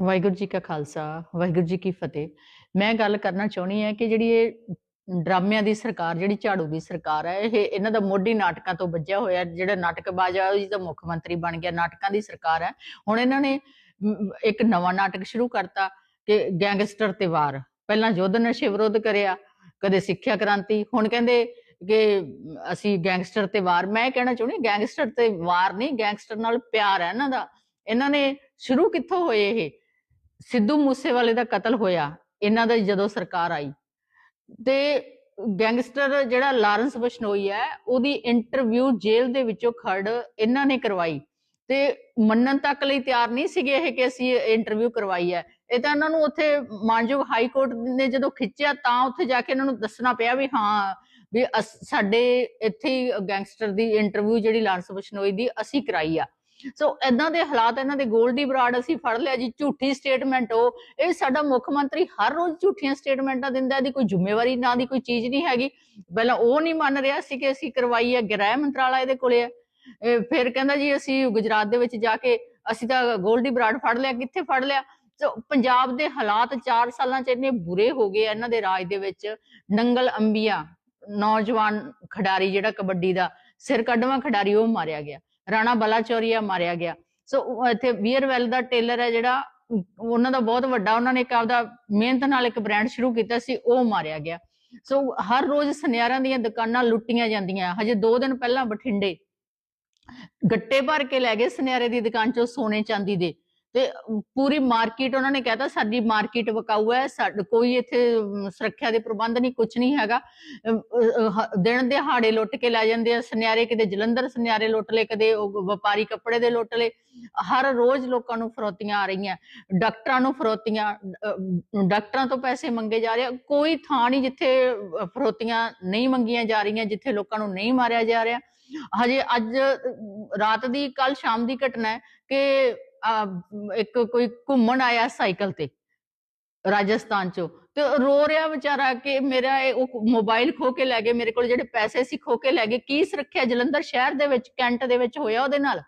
ਵਾਹਿਗੁਰੂ ਜੀ ਕਾ ਖਾਲਸਾ, ਵਾਹਿਗੁਰੂ ਜੀ ਕੀ ਫਤਿਹ। ਮੈਂ ਗੱਲ ਕਰਨਾ ਚਾਹੁੰਦੀ ਹੈ ਕਿ ਜਿਹੜੀ ਇਹ ਡਰਾਮਿਆਂ ਦੀ ਸਰਕਾਰ, ਜਿਹੜੀ ਝਾੜੂ ਦੀ ਸਰਕਾਰ ਹੈ, ਇਹ ਇਹਨਾਂ ਦਾ ਮੋਢੀ ਨਾਟਕਾਂ ਤੋਂ ਵੱਜਿਆ ਹੋਇਆ, ਜਿਹੜਾ ਨਾਟਕਬਾਜ਼ ਆ ਉਹ ਤਾਂ ਮੁੱਖ ਮੰਤਰੀ ਬਣ ਗਿਆ, ਨਾਟਕਾਂ ਦੀ ਸਰਕਾਰ ਹੈ। ਹੁਣ ਇਹਨਾਂ ਨੇ ਇੱਕ ਨਵਾਂ ਨਾਟਕ ਸ਼ੁਰੂ ਕਰਤਾ ਕਿ ਗੈਂਗਸਟਰ ਤੇ ਵਾਰ। ਪਹਿਲਾਂ ਯੁੱਧ ਨਸ਼ੇ ਵਿਰੋਧ ਕਰਿਆ, ਕਦੇ ਸਿੱਖਿਆ ਕ੍ਰਾਂਤੀ, ਹੁਣ ਕਹਿੰਦੇ ਕਿ ਅਸੀਂ ਗੈਂਗਸਟਰ ਤੇ ਵਾਰ। ਮੈਂ ਕਹਿਣਾ ਚਾਹੁੰਦੀ ਗੈਂਗਸਟਰ ਤੇ ਵਾਰ ਨਹੀਂ, ਗੈਂਗਸਟਰ ਨਾਲ ਪਿਆਰ ਹੈ ਇਹਨਾਂ ਦਾ। ਇਹਨਾਂ ਨੇ ਸ਼ੁਰੂ ਕਿੱਥੋਂ ਹੋਏ ਇਹ? ਸਿੱਧੂ ਮੂਸੇਵਾਲੇ ਦਾ ਕਤਲ ਹੋਇਆ, ਇਹਨਾਂ ਦਾ ਜਦੋਂ ਸਰਕਾਰ ਆਈ। ਤੇ ਗੈਂਗਸਟਰ ਜਿਹੜਾ ਲਾਰੈਂਸ ਬਸ਼ਨੋਈ ਹੈ, ਉਹਦੀ ਇੰਟਰਵਿਊ ਜੇਲ੍ਹ ਦੇ ਵਿੱਚੋਂ ਖੜ ਇਹਨਾਂ ਨੇ ਕਰਵਾਈ। ਤੇ ਮੰਨਣ ਤੱਕ ਲਈ ਤਿਆਰ ਨਹੀਂ ਸੀਗੇ ਇਹ ਕਿ ਅਸੀਂ ਇੰਟਰਵਿਊ ਕਰਵਾਈ ਹੈ। ਇਹ ਤਾਂ ਇਹਨਾਂ ਨੂੰ ਉੱਥੇ ਮਾਨਯੋਗ ਹਾਈ ਕੋਰਟ ਨੇ ਜਦੋਂ ਖਿੱਚਿਆ, ਤਾਂ ਉੱਥੇ ਜਾ ਕੇ ਇਹਨਾਂ ਨੂੰ ਦੱਸਣਾ ਪਿਆ ਵੀ ਹਾਂ, ਵੀ ਅਸ- ਸਾਡੇ ਇੱਥੇ ਗੈਂਗਸਟਰ ਦੀ ਇੰਟਰਵਿਊ ਜਿਹੜੀ ਲਾਰੈਂਸ ਬਸ਼ਨੋਈ ਦੀ ਅਸੀਂ ਕਰਾਈ ਆ। ਸੋ ਇਦਾਂ ਦੇ ਹਾਲਾਤ, ਇਹਨਾਂ ਦੇ ਗੋਲਡੀ ਬਰਾੜ ਅਸੀਂ ਫੜ ਲਿਆ ਜੀ, ਝੂਠੀ ਸਟੇਟਮੈਂਟ ਉਹ। ਇਹ ਸਾਡਾ ਮੁੱਖ ਮੰਤਰੀ ਹਰ ਰੋਜ਼ ਝੂਠੀਆਂ ਸਟੇਟਮੈਂਟਾਂ ਦਿੰਦਾ, ਇਹਦੀ ਕੋਈ ਜ਼ਿੰਮੇਵਾਰੀ ਨਾ ਦੀ ਕੋਈ ਚੀਜ਼ ਨਹੀਂ ਹੈਗੀ। ਪਹਿਲਾਂ ਉਹ ਨਹੀਂ ਮੰਨ ਰਿਹਾ ਸੀ ਕਿ ਅਸੀਂ ਕਰਵਾਈ ਹੈ, ਗ੍ਰਹਿ ਮੰਤਰਾਲਾ ਇਹਦੇ ਕੋਲੇ ਹੈ। ਫਿਰ ਕਹਿੰਦਾ ਜੀ, ਅਸੀਂ ਗੁਜਰਾਤ ਦੇ ਵਿੱਚ ਜਾ ਕੇ ਅਸੀਂ ਤਾਂ ਗੋਲਡੀ ਬਰਾੜ ਫੜ ਲਿਆ, ਕਿੱਥੇ ਫੜ ਲਿਆ? ਸੋ ਪੰਜਾਬ ਦੇ ਹਾਲਾਤ 4 ਸਾਲਾਂ ਚ ਇੰਨੇ ਬੁਰੇ ਹੋ ਗਏ ਇਹਨਾਂ ਦੇ ਰਾਜ ਦੇ ਵਿੱਚ। ਨੰਗਲ ਅੰਬੀਆ, ਨੌਜਵਾਨ ਖਿਡਾਰੀ ਜਿਹੜਾ ਕਬੱਡੀ ਦਾ, ਸਿਰ ਕੱਢਵਾਂ ਖਿਡਾਰੀ ਉਹ ਮਾਰਿਆ ਗਿਆ। ਰਾਣਾ ਬਲਾਚੌਰੀਆ ਮਾਰਿਆ ਗਿਆ। ਸੋ ਇੱਥੇ ਵੀਅਰਵੈਲ ਦਾ ਟੇਲਰ ਹੈ ਜਿਹੜਾ, ਉਹਨਾਂ ਦਾ ਬਹੁਤ ਵੱਡਾ, ਉਹਨਾਂ ਨੇ ਇੱਕ ਆਪਦਾ ਮਿਹਨਤ ਨਾਲ ਇੱਕ ਬ੍ਰਾਂਡ ਸ਼ੁਰੂ ਕੀਤਾ ਸੀ, ਉਹ ਮਾਰਿਆ ਗਿਆ। ਸੋ ਹਰ ਰੋਜ਼ ਸੁਨਿਆਰਾਂ ਦੀਆਂ ਦੁਕਾਨਾਂ ਲੁੱਟੀਆਂ ਜਾਂਦੀਆਂ। ਹਜੇ 2 ਦਿਨ ਪਹਿਲਾਂ ਬਠਿੰਡੇ, ਗੱਟੇ ਭਰ ਕੇ ਲੈ ਗਏ ਸੁਨਿਆਰੇ ਦੀ ਦੁਕਾਨ ਚੋਂ ਸੋਨੇ ਚਾਂਦੀ ਦੇ। ਤੇ ਪੂਰੀ ਮਾਰਕੀਟ ਉਹਨਾਂ ਨੇ ਕਹਿਤਾ, ਸਾਡੀ ਮਾਰਕੀਟ ਵਕਾਊ ਹੈ ਸਾਡ- ਕੋਈ ਇੱਥੇ ਸੁਰੱਖਿਆ ਦੇ ਪ੍ਰਬੰਧ ਨਹੀਂ ਕੁਝ ਨਹੀਂ ਹੈਗਾ। ਦਿਨ ਦਿਹਾੜੇ ਲੁੱਟ ਕੇ ਲੈ ਜਾਂਦੇ ਆ, ਸੁਨਿਆਰੇ ਕਿਤੇ ਜਲੰਧਰ ਸੁਨਿਆਰੇ ਲੁੱਟ ਲਏ, ਕਦੇ ਵਪਾਰੀ ਕੱਪੜੇ ਦੇ ਲੁੱਟ ਲਏ। ਹਰ ਰੋਜ਼ ਲੋਕਾਂ ਨੂੰ ਫਰੋਤੀਆਂ ਆ ਰਹੀਆਂ, ਡਾਕਟਰਾਂ ਨੂੰ ਫਰੋਤੀਆਂ ਡਾਕਟਰਾਂ ਤੋਂ ਪੈਸੇ ਮੰਗੇ ਜਾ ਰਹੇ ਕੋਈ ਥਾਂ ਨਹੀਂ ਜਿੱਥੇ ਫਰੋਤੀਆਂ ਨਹੀਂ ਮੰਗੀਆਂ ਜਾ ਰਹੀਆਂ, ਜਿੱਥੇ ਲੋਕਾਂ ਨੂੰ ਨਹੀਂ ਮਾਰਿਆ ਜਾ ਰਿਹਾ। ਹਜੇ ਅੱਜ ਰਾਤ ਦੀ ਕੱਲ ਸ਼ਾਮ ਦੀ ਘਟਨਾ ਹੈ ਕਿ ਇੱਕ ਕੋਈ ਘੁੰਮਣ ਆਇਆ ਸਾਈਕਲ ਤੇ, ਰਾਜਸਥਾਨ ਚੋਂ, ਤੇ ਰੋ ਰਿਹਾ ਵਿਚਾਰਾ ਕਿ ਮੇਰਾ ਇਹ ਉਹ ਮੋਬਾਈਲ ਖੋ ਕੇ ਲੈ ਗਏ, ਮੇਰੇ ਕੋਲ ਜਿਹੜੇ ਪੈਸੇ ਸੀ ਖੋ ਕੇ ਲੈ ਗਏ, ਕੀ ਸੁਰੱਖਿਆ ਜਲੰਧਰ ਸ਼ਹਿਰ ਦੇ ਵਿੱਚ, ਕੈਂਟ ਦੇ ਵਿੱਚ ਹੋਇਆ ਉਹਦੇ ਨਾਲ?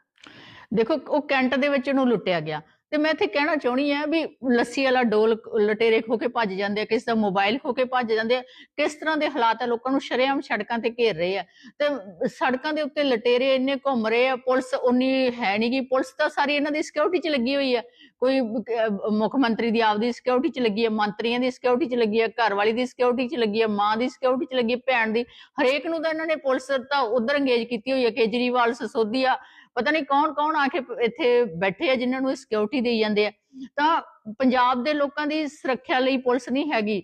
ਦੇਖੋ, ਉਹ ਕੈਂਟ ਦੇ ਵਿੱਚ ਉਹਨੂੰ ਲੁੱਟਿਆ ਗਿਆ। ਤੇ ਮੈਂ ਇੱਥੇ ਕਹਿਣਾ ਚਾਹਣੀ ਆ ਵੀ ਲੱਸੀ ਵਾਲਾ ਡੋਲ ਲਟੇਰੇ ਖੋ ਕੇ ਭੱਜ ਜਾਂਦੇ ਆ, ਕਿਸੇ ਦਾ ਮੋਬਾਈਲ ਖੋ ਕੇ ਭੱਜ ਜਾਂਦੇ ਆ, ਕਿਸ ਤਰ੍ਹਾਂ ਦੇ ਹਾਲਾਤ ਆ, ਲੋਕਾਂ ਨੂੰ ਸ਼ਰੇਆਮ ਸੜਕਾਂ ਤੇ ਘੇਰ ਰਹੇ ਆ। ਤੇ ਸੜਕਾਂ ਦੇ ਉੱਤੇ ਲਟੇਰੇ ਇੰਨੇ ਘੁੰਮ ਰਹੇ ਆ, ਪੁਲਿਸ ਉਨੀ ਹੈ ਨੀ ਗੀ, ਪੁਲਿਸ ਤਾਂ ਸਾਰੀ ਇਹਨਾਂ ਦੀ ਸਿਕਿਉਰਿਟੀ 'ਚ ਲੱਗੀ ਹੋਈ ਆ। ਕੋਈ ਮੁੱਖ ਮੰਤਰੀ ਦੀ ਆਪਦੀ ਸਿਕਿਉਰਿਟੀ 'ਚ ਲੱਗੀ ਹੈ ਮੰਤਰੀਆਂ ਦੀ ਸਿਕਿਉਰਿਟੀ 'ਚ ਲੱਗੀ ਹੈ ਘਰ ਵਾਲੀ ਦੀ ਸਿਕਿਉਰਿਟੀ 'ਚ ਲੱਗੀ ਹੈ ਮਾਂ ਦੀ ਸਿਕਿਉਰਿਟੀ 'ਚ ਲੱਗੀ ਭੈਣ ਦੀ, ਹਰੇਕ ਨੂੰ ਤਾਂ ਇਹਨਾਂ ਨੇ ਪੁਲਿਸ ਤਾਂ ਉਧਰ ਅੰਗੇਜ ਕੀਤੀ ਹੋਈ ਹੈ ਕੇਜਰੀਵਾਲ, ਸਸੋਦੀਆ ਪਤਾ ਨਹੀਂ ਕੌਣ ਕੌਣ ਆ ਕੇ ਇੱਥੇ ਬੈਠੇ ਆ, ਜਿਨ੍ਹਾਂ ਨੂੰ ਸਿਕਿਉਰਿਟੀ ਦੇਈ ਜਾਂਦੇ ਆ। ਤਾਂ ਪੰਜਾਬ ਦੇ ਲੋਕਾਂ ਦੀ ਸੁਰੱਖਿਆ ਲਈ ਪੁਲਿਸ ਨਹੀਂ ਹੈਗੀ।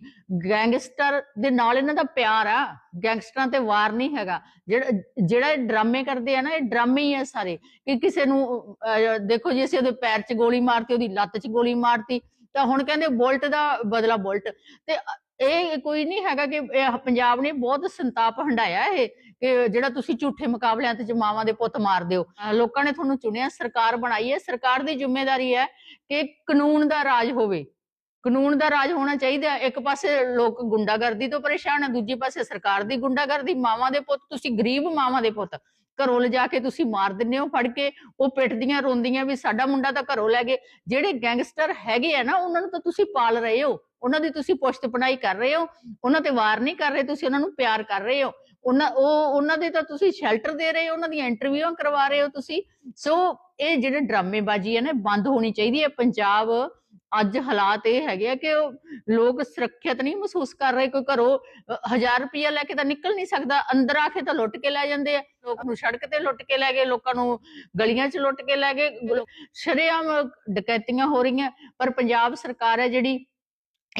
ਗੈਂਗਸਟਰ ਦੇ ਨਾਲ ਇਹਨਾਂ ਦਾ ਪਿਆਰ ਆ। ਗੈਂਗਸਟਰਾਂ ਤੇ ਵਾਰ ਨਹੀਂ ਹੈਗਾ। ਜਿਹੜਾ ਜਿਹੜਾ ਡਰਾਮੇ ਕਰਦੇ ਆ ਨਾ, ਇਹ ਡਰਾਮੇ ਹੀ ਆ ਸਾਰੇ। ਕਿ ਕਿਸੇ ਨੂੰ ਦੇਖੋ ਜੀ, ਅਸੀਂ ਉਹਦੇ ਪੈਰ 'ਚ ਗੋਲੀ ਮਾਰਤੀ, ਉਹਦੀ ਲੱਤ 'ਚ ਗੋਲੀ ਮਾਰਤੀ। ਤਾਂ ਹੁਣ ਕਹਿੰਦੇ ਬੁਲਟ ਦਾ ਬਦਲਾ ਬੁਲਟ। ਤੇ ਇਹ ਕੋਈ ਨਹੀਂ ਹੈਗਾ ਕਿ ਪੰਜਾਬ ਨੇ ਬਹੁਤ ਸੰਤਾਪ ਹੰਡਾਇਆ ਇਹ, ਕਿ ਜਿਹੜਾ ਤੁਸੀਂ ਝੂਠੇ ਮੁਕਾਬਲਿਆਂ ਤੇ ਜਮਾਵਾਂ ਦੇ ਪੁੱਤ ਮਾਰ ਦਿਓ ਲੋਕਾਂ ਨੇ ਤੁਹਾਨੂੰ ਚੁਣਿਆ, ਸਰਕਾਰ ਬਣਾਈ ਹੈ। ਸਰਕਾਰ ਦੀ ਜ਼ਿੰਮੇਵਾਰੀ ਹੈ ਕਿ ਕਾਨੂੰਨ ਦਾ ਰਾਜ ਹੋਵੇ। ਕਾਨੂੰਨ ਦਾ ਰਾਜ ਹੋਣਾ ਚਾਹੀਦਾ ਇੱਕ ਪਾਸੇ ਲੋਕ ਗੁੰਡਾਗਰਦੀ ਤੋਂ ਪਰੇਸ਼ਾਨ ਹੈ, ਦੂਜੀ ਪਾਸੇ ਸਰਕਾਰ ਦੀ ਗੁੰਡਾਗਰਦੀ। ਮਾਵਾਂ ਦੇ ਪੁੱਤ, ਤੁਸੀਂ ਗਰੀਬ ਮਾਵਾਂ ਦੇ ਪੁੱਤ, ਘਰੋਂ ਲਿਜਾ ਕੇ ਤੁਸੀਂ ਮਾਰ ਦਿੰਦੇ ਹੋ, ਫੜ ਕੇ, ਉਹ ਪਿੱਟਦੀਆਂ ਰੋਂਦੀਆਂ ਵੀ ਸਾਡਾ ਮੁੰਡਾ ਤਾਂ ਘਰੋਂ ਲੈ ਗਏ। ਜਿਹੜੇ ਗੈਂਗਸਟਰ ਹੈਗੇ ਆ ਨਾ, ਉਹਨਾਂ ਨੂੰ ਤਾਂ ਤੁਸੀਂ ਪਾਲ ਰਹੇ ਹੋ। ਉਹਨਾਂ ਦੀ ਤੁਸੀਂ ਪੁਸ਼ਤ ਪਣਾਈ ਕਰ ਰਹੇ ਹੋ ਉਹਨਾਂ ਤੇ ਵਾਰ ਨਹੀਂ ਕਰ ਰਹੇ ਤੁਸੀਂ ਉਹਨਾਂ ਨੂੰ ਪਿਆਰ ਕਰ ਰਹੇ ਹੋ। ਉਹਨਾਂ ਉਹ ਉਹਨਾਂ ਦੇ ਤਾਂ ਤੁਸੀਂ ਸ਼ੈਲਟਰ ਦੇ ਰਹੇ ਹੋ ਉਹਨਾਂ ਦੀਆਂ ਇੰਟਰਵਿਊਆਂ ਕਰਵਾ ਰਹੇ ਹੋ ਤੁਸੀਂ। ਸੋ ਇਹ ਜਿਹੜੇ ਡਰਾਮੇਬਾਜ਼ੀ ਹੈ ਨਾ ਬੰਦ ਹੋਣੀ ਚਾਹੀਦੀ ਹੈ। ਪੰਜਾਬ ਅੱਜ ਹਾਲਾਤ ਇਹ ਹੈਗੇ ਆ ਕਿ ਲੋਕ ਸੁਰੱਖਿਅਤ ਨਹੀਂ ਮਹਿਸੂਸ ਕਰ ਰਹੇ ਕੋਈ ਘਰੋਂ 1000 ਰੁਪਇਆ ਲੈ ਕੇ ਤਾਂ ਨਿਕਲ ਨਹੀਂ ਸਕਦਾ। ਅੰਦਰ ਆ ਕੇ ਤਾਂ ਲੁੱਟ ਕੇ ਲੈ ਜਾਂਦੇ ਆ। ਲੋਕ ਨੂੰ ਸੜਕ ਤੇ ਲੁੱਟ ਕੇ ਲੈ ਗਏ ਲੋਕਾਂ ਨੂੰ ਗਲੀਆਂ 'ਚ ਲੁੱਟ ਕੇ ਲੈ ਗਏ। ਸ਼ਰੇਆਮ ਡਕੈਤੀਆਂ ਹੋ ਰਹੀਆਂ। ਪਰ ਪੰਜਾਬ ਸਰਕਾਰ ਹੈ ਜਿਹੜੀ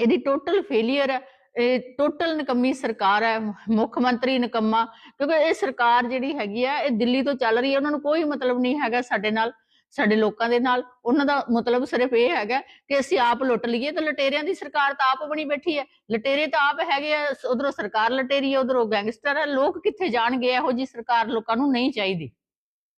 ਇਹਦੀ ਟੋਟਲ ਫੇਲਿਅਰ ਹੈ, ਇਹ ਟੋਟਲ ਨਕਮੀ ਸਰਕਾਰ ਹੈ, ਮੁੱਖ ਮੰਤਰੀ ਨਕਮਾ, ਕਿਉਂਕਿ ਇਹ ਸਰਕਾਰ ਜਿਹੜੀ ਹੈਗੀ ਆ ਇਹ ਦਿੱਲੀ ਤੋਂ ਚੱਲ ਰਹੀ ਹੈ, ਉਹਨਾਂ ਨੂੰ ਕੋਈ ਮਤਲਬ ਨਹੀਂ ਹੈਗਾ ਸਾਡੇ ਨਾਲ, ਸਾਡੇ ਲੋਕਾਂ ਦੇ ਨਾਲ, ਉਹਨਾਂ ਦਾ ਮਤਲਬ ਸਿਰਫ ਇਹ ਹੈਗਾ ਕਿ ਅਸੀਂ ਆਪ ਲੁੱਟ ਲਈਏ ਤਾਂ ਲਟੇਰਿਆਂ ਦੀ ਸਰਕਾਰ ਤਾਂ ਆਪ ਬਣੀ ਬੈਠੀ ਹੈ, ਲਟੇਰੇ ਤਾਂ ਆਪ ਹੈਗੇ ਆ ਉਧਰੋਂ ਸਰਕਾਰ ਲਟੇਰੀ ਹੈ, ਉਧਰੋਂ ਗੈਂਗਸਟਰ ਹੈ, ਲੋਕ ਕਿੱਥੇ ਜਾਣਗੇ, ਇਹੋ ਜੀ ਸਰਕਾਰ ਲੋਕਾਂ ਨੂੰ ਨਹੀਂ ਚਾਹੀਦੀ।